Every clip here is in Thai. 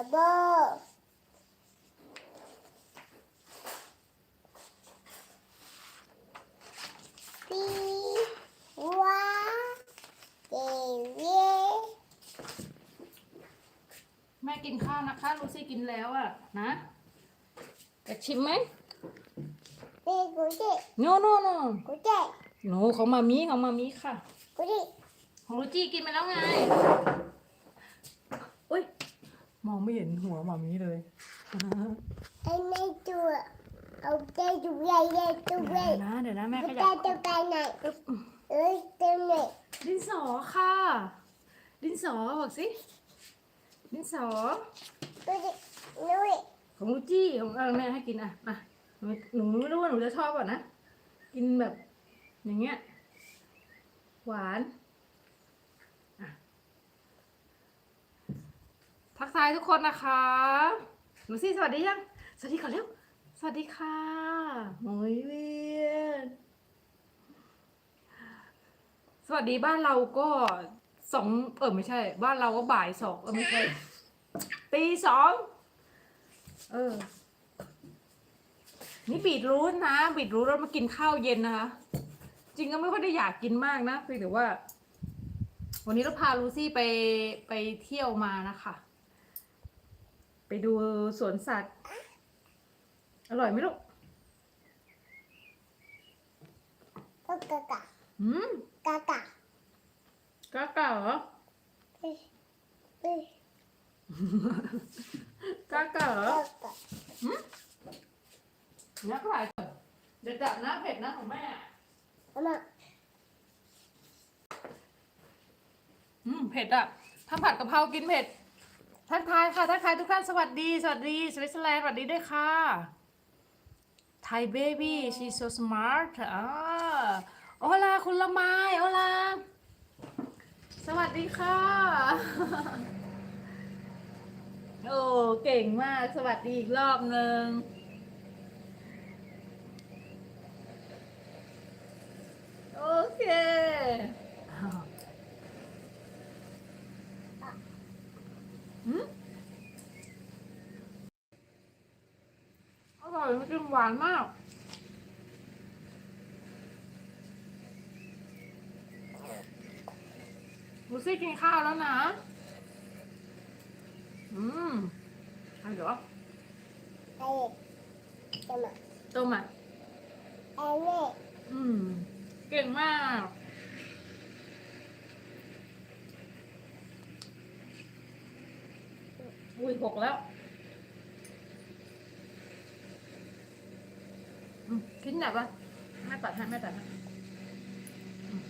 ดับเบิลปีว้าเกเวแม่กินข้าวนะคะลูซี่กินแล้วอะนะจะชิมไหมเด็กกูเด็กโนโนโน กูเด็กหนูของมามีของมามีค่ะ กูเด็กของลูจี้กินไปแล้วไงอุ้ยมอง ไม่เห็นหัวมามีเลย ไอ้แม่ตัวเอาเด็กตัวใหญ่เด็กตัวใหญ่เดี๋ยวนะเดี๋ยวนะแม่ไม่ขได้ยับตัวไปไหนเอ้ยตัวไหนดินสอค่ะ ดินสอบอกสิ ดินสอกูเด็กนุ้ยของลูจี้ของเออแม่ให้กินอะอะหนูหนูไม่รู้ว่าหนูจะชอบก่อนนะ กินแบบ อย่างเงี้ย หวานอะ ทักทายทุกคนนะคะหนูซี่สวัสดียัง สวัสดีก่อนเร็ว สวัสดีค่ะโอ้ยเวียนสวัสดีบ้านเราก็สองเออไม่ใช่ บ้านเราก็บ่ายสองเออไม่ใช่ตีสองเออ นี่บีดรูทนะบีดรูทเรามากินข้าวเย็นนะคะ จริงก็ไม่ค่อยได้อยากกินมากนะเพียงแต่ว่า วันนี้เราพาลูซี่ไปไปเที่ยวมานะคะ ไปดูสวนสัตว์ อร่อยไหมลูกก็กะกะอืมกะกะกล้ากล้าเหรอเอ้ยเอ้ยกล้ากล้าเหรอกะกะเนี่ยก็หลายเด็ดจัดนะเผ็ดนะของแม่เอามาอืมเผ็ดอะถ้าผัดกะเพรากินเผ็ด ทักทายค่ะทักทายทุกท่านสวัสดี สวัสดีสวิตเซอร์แลนด์สวัสดีด้วยค่ะไทยเบบี้ she's so smart อ่าโอลาคุณละไม้โอลาสวัสดีค่ะ โอ้ เก่งมาก สวัสดีอีกรอบหนึ่งโอเค อืมอร่อยมันกิน หวานมาก ลูซี่กินข้าวแล้วนะ อืมอันเดี๋ยวไอ้จะมาต้มอะไอ้แม่อืม เก่งมากอุ้ยหกแล้วอืม กินแบบว่าแม่ตัดให้แม่ตัดให้อืม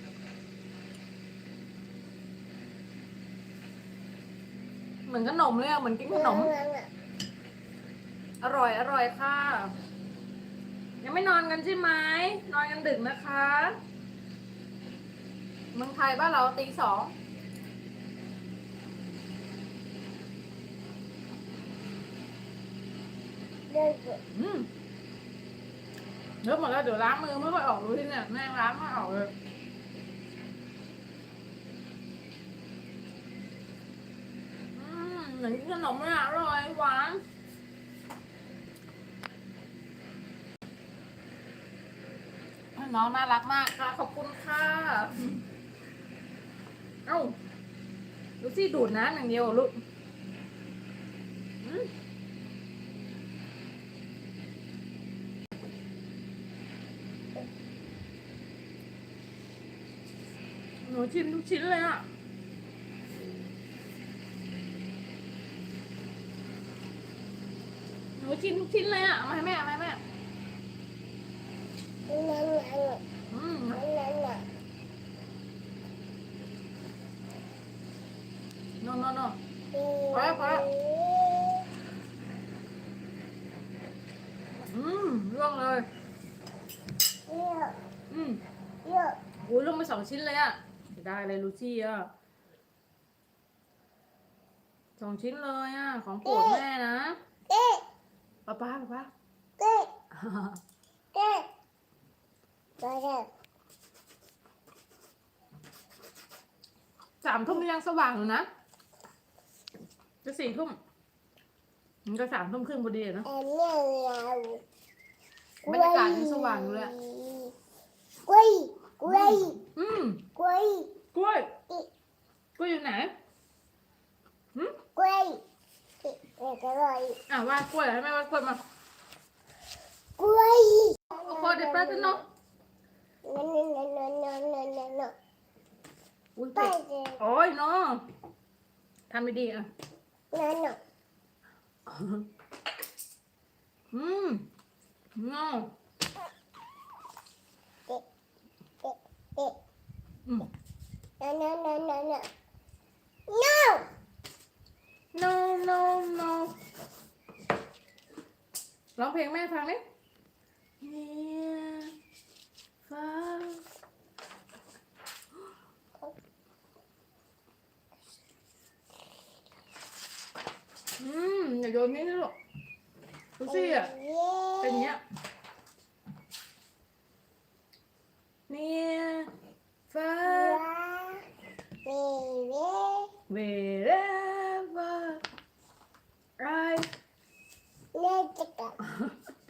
เหมือนขนมเลยอะเหมือนกินขนม อร่อยอร่อยค่ะ ยังไม่นอนกันใช่ไหมนอนกันดึกนะคะเมืองไทยบ้านเราตีสองเดินอืม เริ่มหมดแล้วเดี๋ยวล้างมือไม่ค่อยออกรู้ที่เนี่ยแม่งล้างไม่ออกเลยอืมเหมือนกินขนมเลยอ่อร่อยหวานน้องน่ารักมากค่ะ ขอบคุณค่ะ เอ้า ลูซี่ดูดน้ำอย่างเดียวเหรอลูกอืมห นูชิมทุกชิ้นเลยอะหนูชิมทุกชิ้นเลยอะเอามาให้แม่เอามาให้แม่นั่นนั่นอืมนั่นนั่นนั่นโนโนโนพอแล้วพอแล้วอืมร่วงเลย อืมเยอะอุ้ยลงไปสองชิ้นเลยอะ ได้เลยลูซี่อะสองชิ้นเลยอะ ของโปรดแม่นะเอ๊ะป้าป้าป้าเอ๊ะป้าเอ๊ะพอแล้วสามทุ่มยังสว่างอยู่นะ จะสี่ทุ่มมันก็สามทุ่มครึ่งพอดีอะเนอะอันนี้เราบรรยากาศยังสว่างอยู่เลยอะ กล้วยกล้วยอืมกล้วยกล้วยกล้วยอยู่ไหนกล้วยเด็กอร่อยอะว่ากล้วยให้แม่ว่ากล้วยมากล้วยโอ้โหเด็ดปลาตะนกนั่นนั่นนั่นนั่นนั่นนั่นนั่นอุ้ยไปเป็ดเลยโอ้ยน้องทำไม่ดีอะนั่นน่ะอืมน้อง ด็กอืมนั่นนั่นนั่นนั่นนั่น no no no no ร้องเพลงแม่ฟังดิเนี่ยฟ้า อืมอย่าโยนนี่นะลูกดูสิอะ เป็นอย่างเงี้ยเนี่ยฟ้า wherever I Look at that.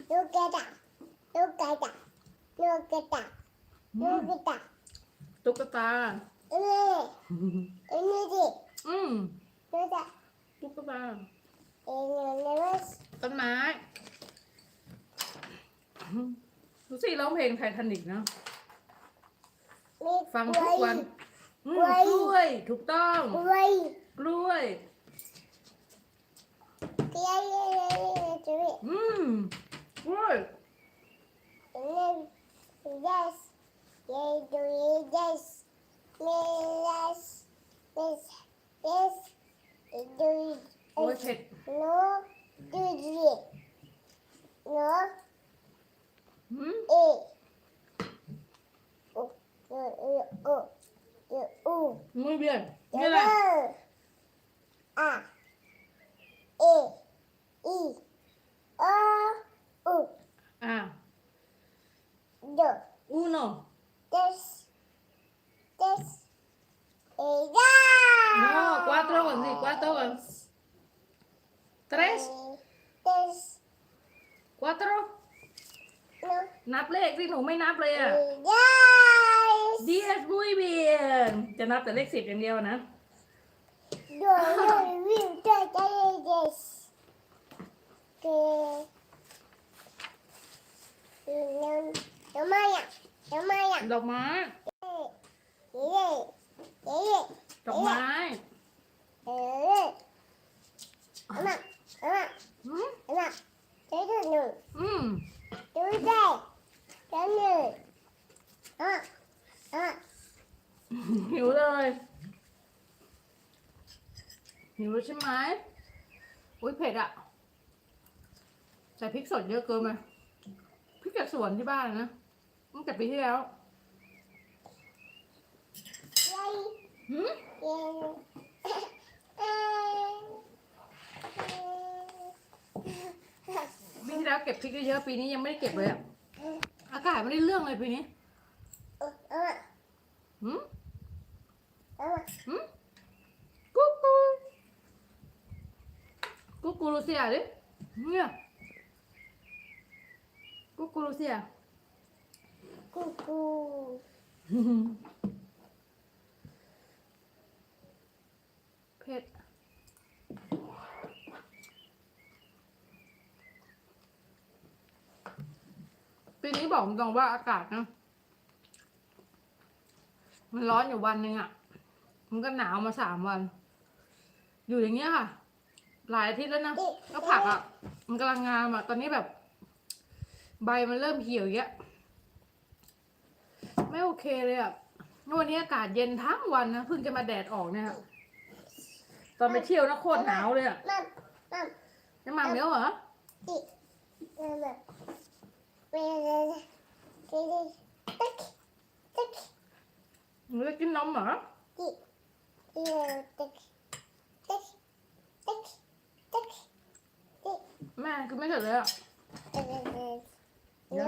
Look at that. Look at that. อืม Look at that. ตุ๊กตา นี่อันนี้ดิ อืม ดูจ้ะ ตุ๊กตา เอ็นนี่มัน ต้นไม้ดูสิร้องเพลงไททานิกนะ มี ฟังทุกวันอืม กล้วย กล้วย ถูกต้อง กล้วย กล้วย เกี้ยเกี้ย เกี้ยเกี้ยอืมกล้วยอันนี้ yes yes do it yes yes yes yes do it โอ้ยเผ็ด no do it no อืมเอโอโอโอโอโอโอ muy bien เดี๋นี่ยวแหละ อะเออีโออูอ่าโด uno this this เอด้า no cuatro ก่อนสิ cuatro ก่อน tres this cuatro no นับเลขที่หนูไม่นับเลยอะ yes diez muy bien จะนับแต่เลขสิบอย่างเดียวนะ do do okay ทำไมอะทำไมอะดอกไม้เย่เย่เย่ดอกไม้เออเอามาเอามาอืมเอามาเดี๋ยวดูหนูอืมดูได้เดี๋ยวหนูเอามาเอามาหิวเลยหิวแล้วใช่ไหมอุ้ยเผ็ดอะ ใส่พริกสดเยอะเกินไหมพริกจากสวนที่บ้านนะตั้งแต่ปีที่แล้วหืมเย่เอ่อปีที่แล้วเก็บพริกเยอะปีนี้ยังไม่ได้เก็บเลยอะอากาศไม่ได้เรื่องเลยปีนี้เอามหืมหืมกุ๊กกูกุ๊กกูลูเซียดิเนี่ย เซียกูกูเผ็ดปีนี้บอกตรงว่าอากาศนะ มันร้อนอยู่วันหนึ่งอะ่ะ มันก็หนาวมาสามวัน อยู่อย่างเงี้ยค่ะ หลายอาทิตย์แล้วนะ ก็ผักอะ่ะ มันกำลังงามอะ่ะ ตอนนี้แบบ ใบมันเริ่มเหี่ยวเยอะไม่โอเคเลยอะ่ะวันนี้อากาศเย็นทั้งวันนะเพิ่งจะมาแดดออกเนี่ยค่ะตอนไปเที่ยวนะโคตรหนาวเลยอะมัมมัมจะมาเมียวเหรอดิมัมมัมเวลาเกลี่ตักตักหนูจะกินนมเหรอดิเดียวตักตักตักตักดิแม่คือไม่เสร็จเลยอะ นี่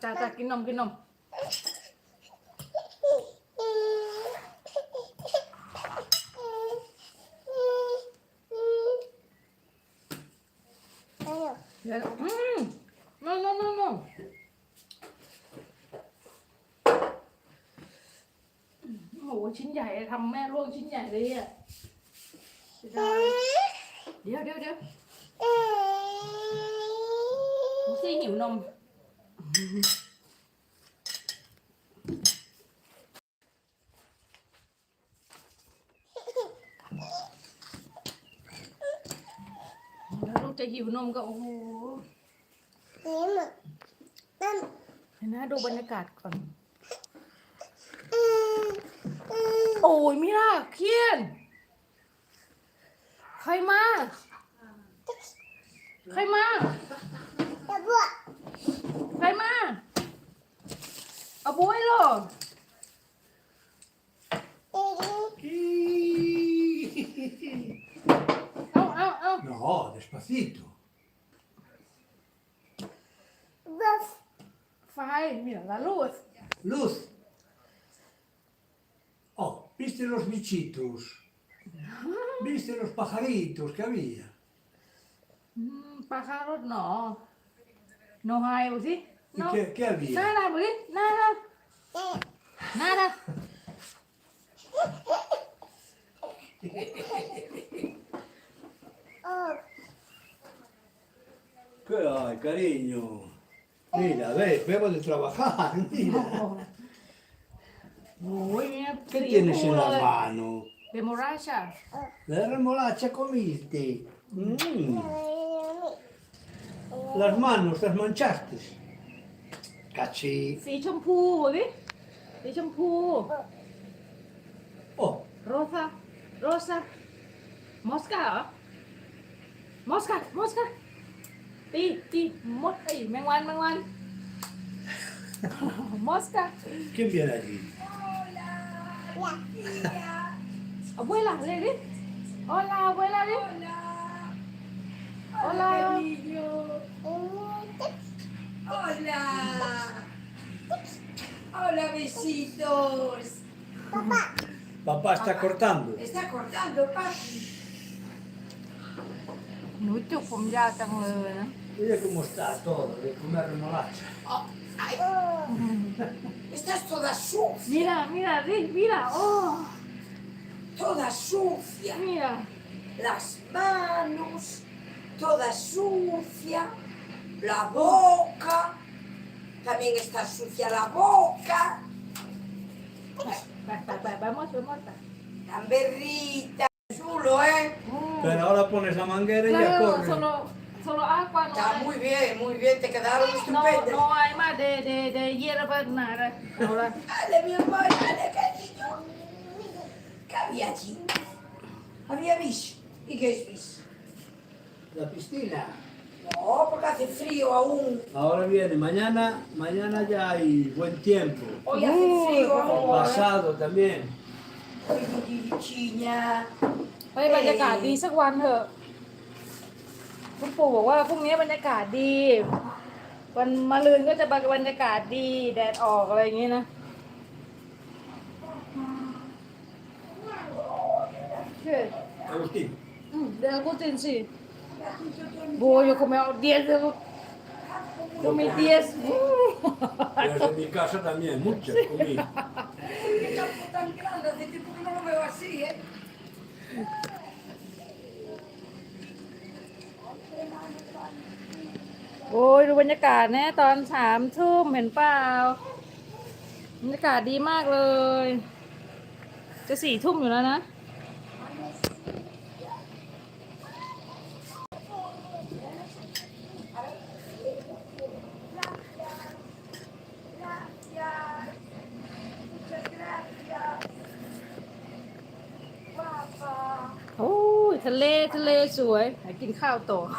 ไจ้าจ้ากินนมกินนมเดี๋ยวอืมนมนมนมนมโอ้โหชิ้นใหญ่ทำแม่ล่วงชิ้นใหญ่เลยอะเดี๋ยวเดี๋ยวเดี๋ยว ลูซี่หิวนม แล้วลูกจะหิวนมก็โอ้โหนี่มันนั่นเห็นนะดูบรรยากาศก่อนอืมอืมโอ้ยมิล่าเคียน ใครมา ใครมา จะบวช ใครมาเอาบุ้ยเหรอ อีก เอาเอาเอา No, despacito. บวช ไฟมีla luz Luz. Oh, ¿viste los bichitos? ¿Viste los pajaritos que había? อื มปลาข้าวรถหนอโนไฮบุสิ ¿Y โน qué, qué หน้า había? ดาบุสิหน้าดาเอ๊ะหน้าดาโอ้ ¿Qué hay, cariño? Mira, ves, vengo de trabajar, mira. โอ้ยเนี่ย ¿Qué tienes en la mano? เดโมราชา La remolacha comiste. Mm, ย Las manos las manchaste. Cachi. สีชมพูบุสิสีชมพู Oh, โรซาโรซามอสกาเหรอมอสกามอสกาตีตีมดไอ้ยแมงวันแมงวัน มอสกา ¿quién viene allí? เอาไว้ล่ะเลยดิโอลาไว้ล่ะดิโอลา Hola. Hola, besitos. Papá está cortando. Está cortando, papi. หนูจุกผมยาวจังเลยนะ Mira cómo está todo, de comer remolacha. Oh, ay, estás toda sucia, มิรามิราดิมิราโอ้ toda sucia. มิรา Las manos, toda sucia. la boca, también está sucia la boca. Vamos, vamos. Tan berrita, chulo, ¿eh? Mm. Pero ahora pones la manguera y ya corre. Solo, solo agua, no Está hay. muy bien, muy bien, te quedaron estupendas. No, no hay más de, de, de hierba, nada. Ahora. dale, mi amor, dale, cariño. ¿Qué había allí? Había bicho. ¿Y qué es bicho? La piscina. No, porque hace frío aún. Ahora viene, mañana, mañana ya hay buen tiempo. Hoy hace Uy, frío por aún. Pasado también. Uy, uy, uy, Chiña. ไปบรรยากาศดีสักวันเถอะคุณปู่บอกว่าพรุ่งนี้บรรยากาศดี วันมะรืนก็จะบรรยากาศดีแดดออกอะไรอย่างงี้นะเฮ้ย Agustín. Mm, de Agustín, sí. Voy yo como 10 de... Comí 10. Pero en mi casa también, muchas comí. Qué campo tan grande, hace tiempo que no lo veo así, ¿eh? โอ้ยดูบรรยากาศนะตอนสามทุ่มเห็นเปล่าบรรยากาศดีมากเลย จะสี่ทุ่มอยู่แล้วนะ โอ้ย ทะเลทะเลสวยไหนกินข้าวโตอ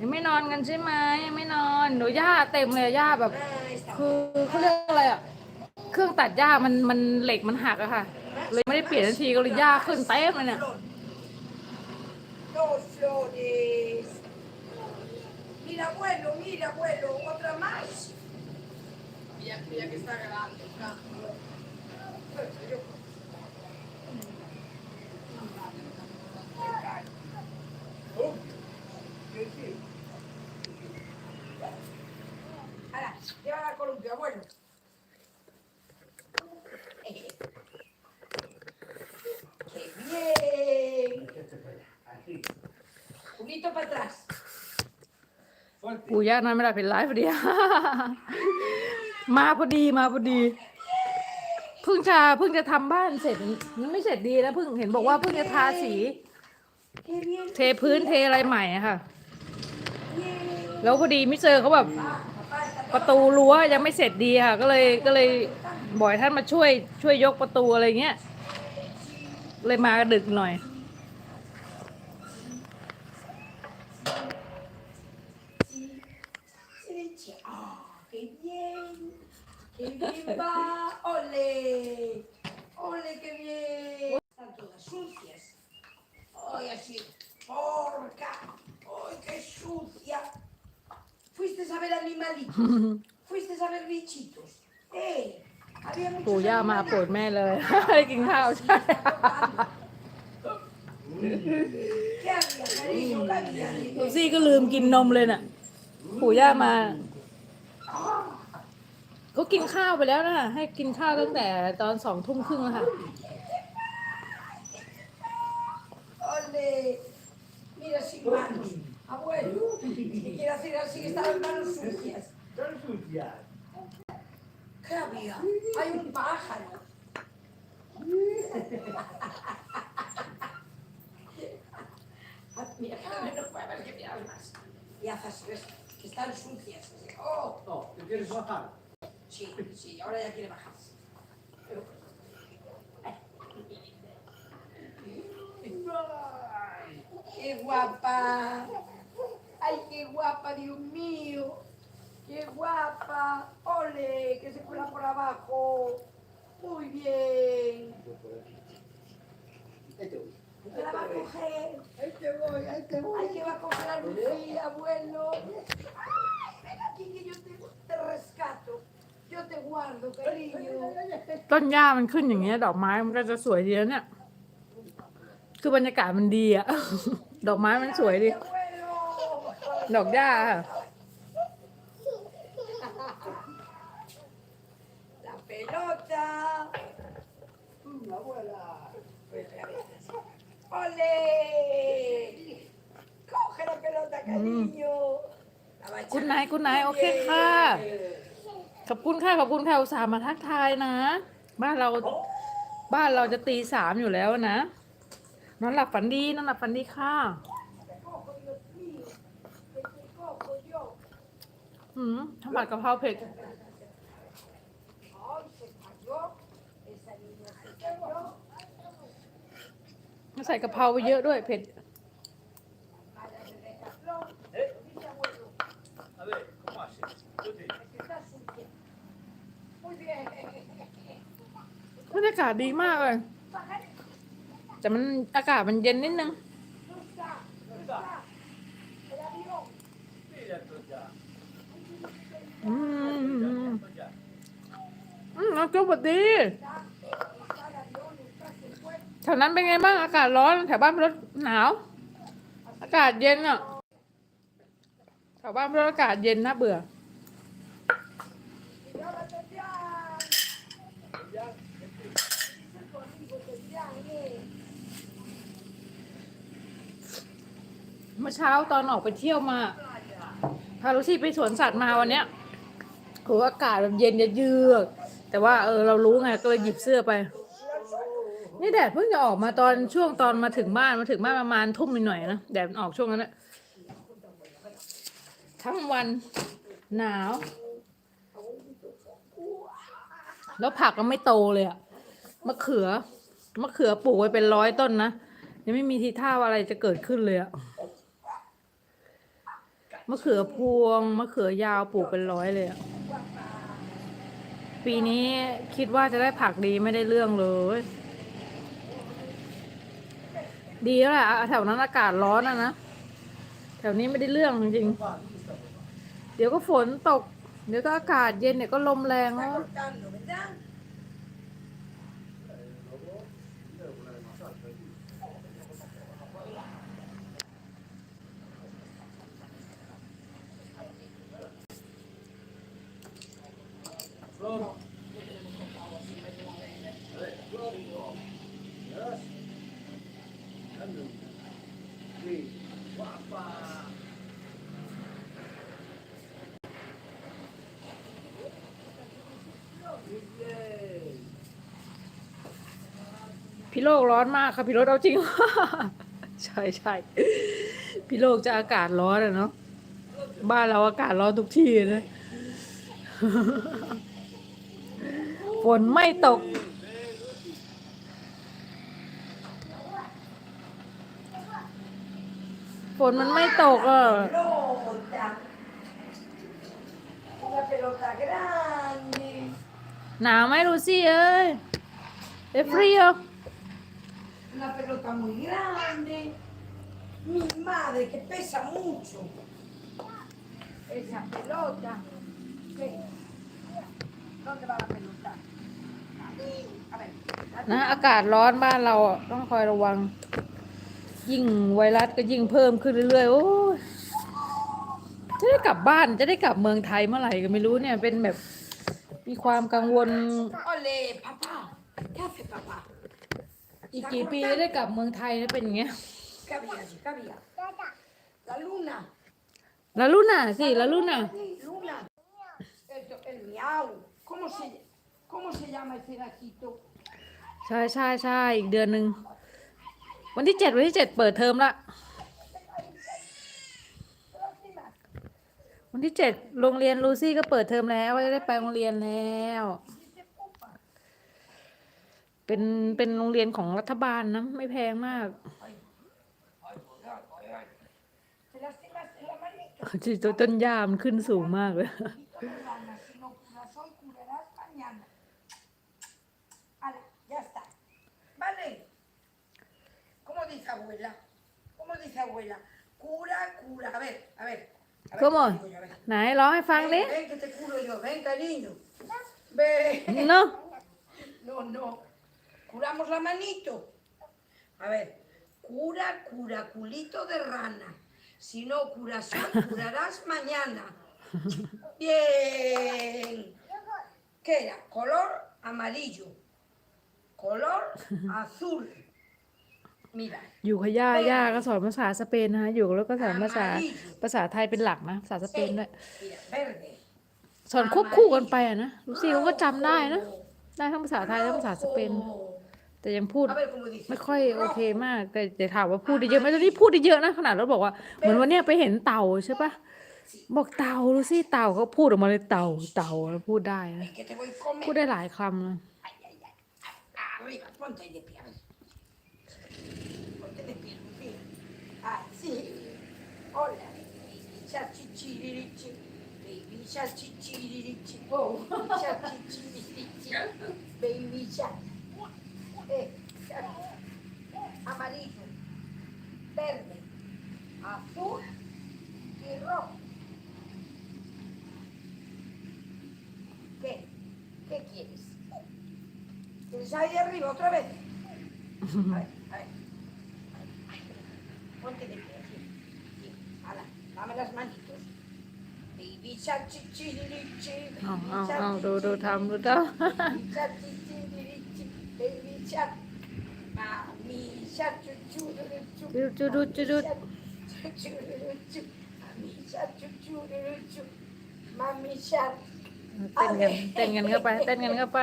ยังไม่นอนกันใช่ไหมยังไม่นอนหนูย่าเต็มเลยย่าแบบ คือเขาเรียกอะไรอะเครื่องตัดหญ้ามันมันเหล็กมันหักอะค่ะ เลยไม่ได้เปลี่ยนทันทีก็เลยหญ้าขึ้นเต็มเลยเนี่ย para atrás. Fuerte. Uy, ya no me la peláis, fría. มาพอดี มาพอดี เพิ่งจะเพิ่งจะทำบ้านเสร็จไม่เสร็จดีนะเพิ่งเห็นบอกว่าเพิ่งจะทาสี เทพื้นเทอะไรใหม่อะค่ะแล้วพอดีมิสเซอร์เขาแบบประตูรั้วยังไม่เสร็จดีค่ะ ก็เลยก็เลยบ่อยท่านมาช่วยช่วยยกประตูอะไรเงี้ยเลยมาดึกหน่อย derecha. ¡Ah, qué bien! ¡Qué bien va! ¡Ole! ¡Ole, qué bien! Están todas sucias. ¡Ay, así! ¡Porca! ¡Ay, qué sucia! ¿Fuiste a ver animalitos? ¿Fuiste a ver bichitos? ¡Eh! Había muchos ปู่ย่ามาโปรด animalitos. แม่เลย ได้กินข้าวใช่ ¿Qué había, cariño? ¿Qué había? ลูซี่ก็ลืมกินนมเลยน่ะ ปู่ย่ามาเขากินข้าวไปแล้วนะให้กินข้าวตั้งแต่ตอนสองทุ่มครึ่งแล้วค่ะ Mira, que no me puede ver que mirar más. Y haces ves, que están sucias. así. Oh, No, ¿te quieres bajar? sí, sí, ahora ya quiere bajarse. Pero- Ay, ¡Qué guapa! ¡Ay, qué guapa, Dios mío! ¡Qué guapa! ¡Ole! Que se cuela por abajo. Muy bien. Ahí te voy. ¿Te la va a coger? Ahí te voy, ahí te voy. Ay, que va a coger a Lucía, abuelo. Ay, ven aquí que yo te, te rescato. Yo te guardo, cariño. ต้นหญ้ามันขึ้นอย่างเงี้ย ดอกไม้มันก็จะสวยดีนะเนี่ย คือบรรยากาศมันดีอะ ดอกไม้มันสวยดี Abuelo. ดอกหญ้าค่ะ La pelota. Mm, abuela. ¡Ole! Coge la pelota, cariño. La va a คุณ echar นายคุณนายโอเคค่ะ ขอบคุณค่ะ ขอบคุณค่ะอุตส่าห์มาทักทายนะ บ้านเราบ้านเราจะตีสามอยู่แล้วนะ นอนหลับฝันดี นอนหลับฝันดีค่ะ Te cojo, Dios mío. Que te cojo yo. หืมทำผัดกะเพราเผ็ด Ay, se cayó. Esa niña se cayó. ใส่กะเพราไปเยอะด้วยเผ็ดบรรยากาศดีมากเลย แต่มันอากาศมันเย็นนิดนึงอืมอืมน้ำซุปดี Está. Está el avión. Está. Se fue. แถวนั้นเป็นไงบ้างอากาศร้อนแถวบ้านรถหนาว อากาศเย็นอะแถวบ้านรถอากาศเย็นน่าเบื่อเมื่อเช้าตอนออกไปเที่ยวมา พาลูซี่ไปสวนสัตว์มาวันเนี้ยโหอากาศแบบเย็นเยือก แต่ว่าเออเรารู้ไงก็เลยหยิบเสื้อไป นี่แดดเพิ่งจะออกมาตอนช่วงตอนมาถึงบ้านมาถึงบ้านประมาณทุ่มหน่อยๆนะแดดมันออกช่วงนั้นแหละทั้งวันหนาว แล้วผักก็ไม่โตเลยอะมะเขือมะเขือปลูกไว้เป็นร้อยต้นนะยังไม่มีทีท่าว่าอะไรจะเกิดขึ้นเลยอะมะเขือพวงมะเขือยาวปลูกเป็นร้อยเลยอะปีนี้คิดว่าจะได้ผักดีไม่ได้เรื่องเลย ดีแล้วแหละแถวนั้นอากาศร้อนอะนะ แถวนี้ไม่ได้เรื่องจริงๆเดี๋ยวก็ฝนตก เดี๋ยวก็อากาศเย็นเดี๋ยวก็ลมแรงแล้ว cortando, ¿verdad? โลกร้อนมากค่ะพี่รถเอาจริง ใช่ใช่พี่โลกจะอากาศร้อนอะเนาะบ้านเราอากาศร้อนทุกที่เลยฝนไม่ตก ฝนมันไม่ตกอะ หนาวไหมลูซี่เอ้ยเอฟรีโอ Una pelota muy grande. Mi madre que pesa mucho. Esa pelota. ¿Qué? ¿Dónde va la pelota? A ver. นะอากาศร้อนบ้านเราอะต้องคอยระวัง ยิ่งไวรัสก็ยิ่งเพิ่มขึ้นเรื่อยๆโอ้ยจะได้กลับบ้านจะได้กลับเมืองไทยเมื่อไหร่ก็ไม่รู้เนี่ยเป็นแบบมีความกังวล Ole, papá. ¿Qué hace papá? อีกกี่ปีจะได้กลับเมืองไทยนะเป็นอย่างเงี้ย ¿Qué había allí? ¿Qué había? La luna. แล้วรุ่นน่ะสิแล้วรุ่นน่ะ Luna. Esto, el miau. ¿Cómo se, ¿Cómo se llama ese gatito? ใช่ใช่ใช่อีกเดือนหนึ่งวันที่เจ็ดวันที่เจ็ดเปิดเทอมละวันที่เจ็ดโรงเรียนลูซี่ก็เปิดเทอมแล้วก็จะได้ไปโรงเรียนแล้ว เป็นเป็นโรงเรียนของรัฐบาลนะ ไม่แพงมากจต้นยามขึ้นสูงมากเลย ¿Cómo? ไหนร้องให้ฟังดิ No. No, no. Curamos la manito. A ver. Cura, cura, culito de rana. Si no curas hoy, curarás mañana. Bien. ¿Qué era? Color amarillo. Color azul. Mira. อยู่กับย่าย่าก็สอนภาษาสเปนนะคะอยู่แล้วก็สอนภาษาภาษาไทยเป็นหลักนะภาษาสเปนด้วย Mira, verde. สอนควบคู่กันไปอะนะลูซี่เขาก็จำได้นะ ได้ทั้งภาษาไทยและภาษาสเปน Rojo. แต่ยังพูด A ver cómo dice. ไม่ค่อยโอเคมาก แต่แต่ถามว่าพูดได้เยอะไหมตอนนี้พูดได้เยอะนะขนาดเราบอกว่าเหมือนวันเนี้ยไปเห็นเต่าใช่ปะบอกเต่าลูซี่เต่าเขาพูดออกมาเลยเต่าเต่าพูดได้นะ Que te voy a comer. พูดได้หลายคำนะ Ay, ay, ay. Arriba, ponte ahí de pie. a ver. Ponte de pie, Lucía. Así. Hola. Baby shark, chichiririchi. Eh. Amarillo. Verde. Azul. Y rojo. ¿Qué? ¿Qué quieres? ¿Quieres ahí arriba otra vez? A ver, a ver. Ponte de pie. Sí. Dame las manitos. Baby อ ชัดมามีชัดจุดจุดจุดจุดจุดจุดจุดจุดจุดมามีชัดจุดจุดจุดมามีชัดเต้นกันเต้นกันเข้าไปเต้นกันเข้าไป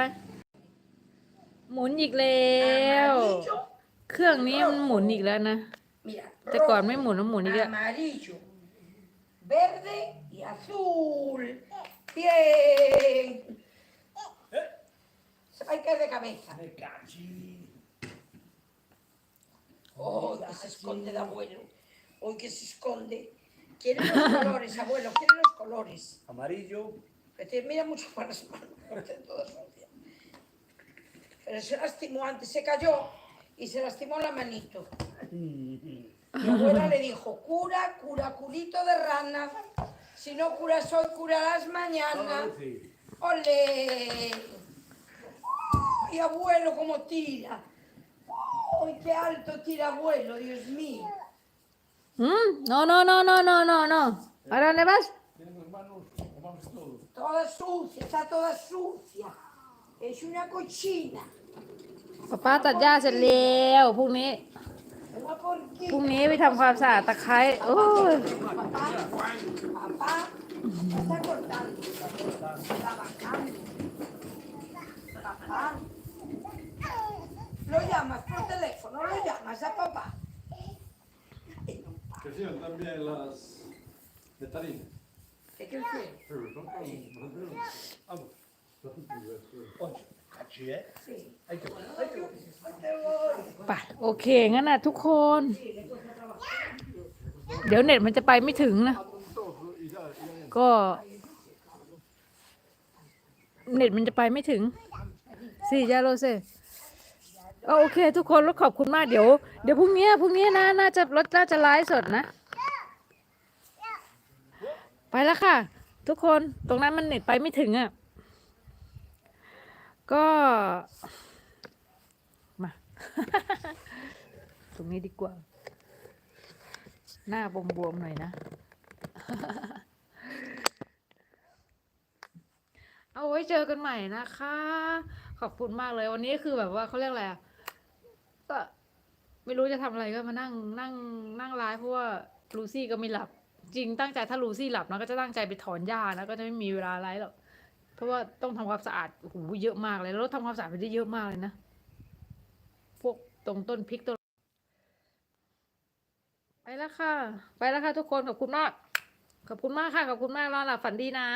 หมุนอีกแล้ว เครื่องนี้มันหมุนอีกแล้วนะแต่ก่อนไม่หมุนแล้วหมุนอีกแล้วเย้ cabeza. Oh, que se esconde de abuelo. Hoy que se esconde. Quiere los colores, abuelo, quiere los colores. Amarillo. Que te mira mucho para las manos. Pero se lastimó antes, se cayó y se lastimó la manito. Mi abuela le dijo, cura, cura, culito de rana. Si no curas hoy, curarás mañana. ¡Ole! ¡Ay, abuelo, cómo tira! ¡Ay, qué alto tira abuelo, Dios mío! อืม no no no no no no no ¿ahora dónde vas? Tiene las manos como Toda sucia, está toda sucia. Es una cochina. ป้าป้าตัดหญ้าเสร็จแล้วพรุ่งนี้ Una porquería. พรุ่งนี้ไปทำความสะอาดตะไคร้โอ้ย Papá, papá, está cortando. Trabajando. Papá. Lo llamas por teléfono, lo llamas a papá. Crecieron también las nectarinas. ¿Qué quieres? Pero son como- Vamos. Cacci, eh? Sí. Hai che- Te voy. ไปโอเค งั้นนะทุกคน เดี๋ยวเน็ตมันจะไปไม่ถึงนะ ก็ เน็ตมันจะไปไม่ถึงสี่ยาโรเซ่ เอาโอเค ทุกคนแล้วขอบคุณมากเดี๋ยวเดี๋ยวพรุ่งนี้พรุ่งนี้นะน่าจะรถน่าจะไลฟ์สดนะ ไปแล้วค่ะ ทุกคนตรงนั้นมันเน็ตไปไม่ถึงอะ ก็มา ตรงนี้ดีกว่า หน้าบวมๆหน่อยนะเอาไว้เจอกันใหม่นะคะ ขอบคุณมากเลยวันนี้คือแบบว่าเขาเรียกอะไรอะ ก็ไม่รู้จะทำอะไรก็มานั่งนั่งนั่งไลฟ์เพราะว่าลูซี่ก็ไม่หลับ จริงตั้งใจถ้าลูซี่หลับนะก็จะตั้งใจไปถอนหญ้านะก็จะไม่มีเวลาไลฟ์หรอกเพราะว่าต้องทำความสะอาดโอ้โหเยอะมากเลยแล้วทำความสะอาดไปได้เยอะมากเลยนะพวกตรงต้นพริกต้นไปแล้วค่ะ ไปแล้วค่ะทุกคนขอบคุณมาก ขอบคุณมากค่ะ ขอบคุณมากนอนหลับฝันดีนะ